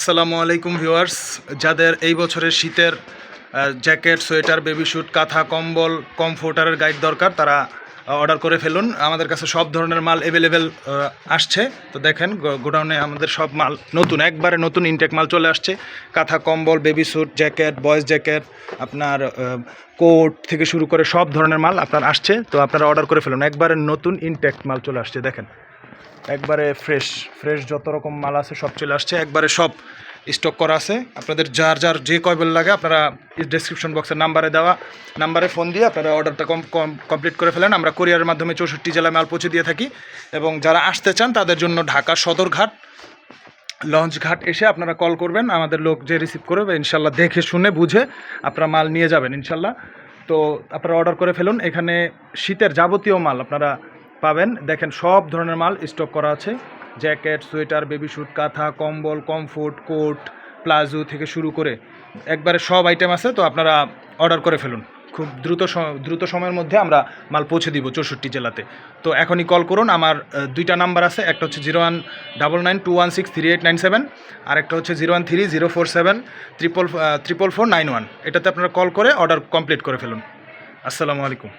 আসসালামু আলাইকুম ভিউয়ার্স। যাদের এই বছরের শীতের জ্যাকেট, সোয়েটার বেবি শ্যুট কাঁথা, কম্বল কমফোর্টারের গাইড দরকার, তারা অর্ডার করে ফেলুন। আমাদের কাছে সব ধরনের মাল অ্যাভেলেবেল আসছে। তো দেখেন গোডাউনে আমাদের সব মাল নতুন, একবারে নতুন ইনটেক মাল চলে আসছে। কাঁথা, কম্বল baby suit jacket boys jacket, আপনার কোট থেকে শুরু করে সব ধরনের মাল আপনার আসছে। তো আপনারা অর্ডার করে ফেলুন। একবারে নতুন ইনটেক মাল চলে আসছে, দেখেন। একবারে ফ্রেশ ফ্রেশ যত রকম মাল আছে সব চলে আসছে। একবারে সব স্টক করা আছে। আপনাদের যার যার যে কয়বেল লাগে, আপনারা ডেসক্রিপশন বক্সের নাম্বারে দেওয়া নাম্বারে ফোন দিয়ে আপনারা অর্ডারটা কম কমপ্লিট করে ফেলেন। আমরা কোরিয়ারের মাধ্যমে চৌষট্টি জেলায় মাল পৌঁছে দিয়ে থাকি এবং যারা আসতে চান, তাদের জন্য ঢাকা সদরঘাট লঞ্চ ঘাট এসে আপনারা কল করবেন। আমাদের লোক যে রিসিভ করবে, ইনশাল্লাহ দেখে শুনে বুঝে আপনারা মাল নিয়ে যাবেন, ইনশাল্লাহ। তো আপনারা অর্ডার করে ফেলুন। এখানে শীতের যাবতীয় মাল, আপনারা পাবেন। দেখেন সব ধরনের মাল স্টক করা আছে। জ্যাকেট সোয়েটার বেবি স্যুট কাঁথা, কম্বল কমফোর্ট কোট প্লাজো থেকে শুরু করে একবারে সব আইটেম আছে, তো আপনারা অর্ডার করে ফেলুন। খুব দ্রুত দ্রুত সময়ের মধ্যে আমরা মাল পৌঁছে দিব চৌষট্টি জেলাতে। তো এখনই কল করুন, আমার দুইটা নাম্বার আছে, একটা হচ্ছে zero one double nine two one six three eight nine seven আর একটা হচ্ছে zero one three zero four seven triple triple four nine one এটাতে আপনারা কল করে অর্ডার কমপ্লিট করে ফেলুন। আসসালামু আলাইকুম।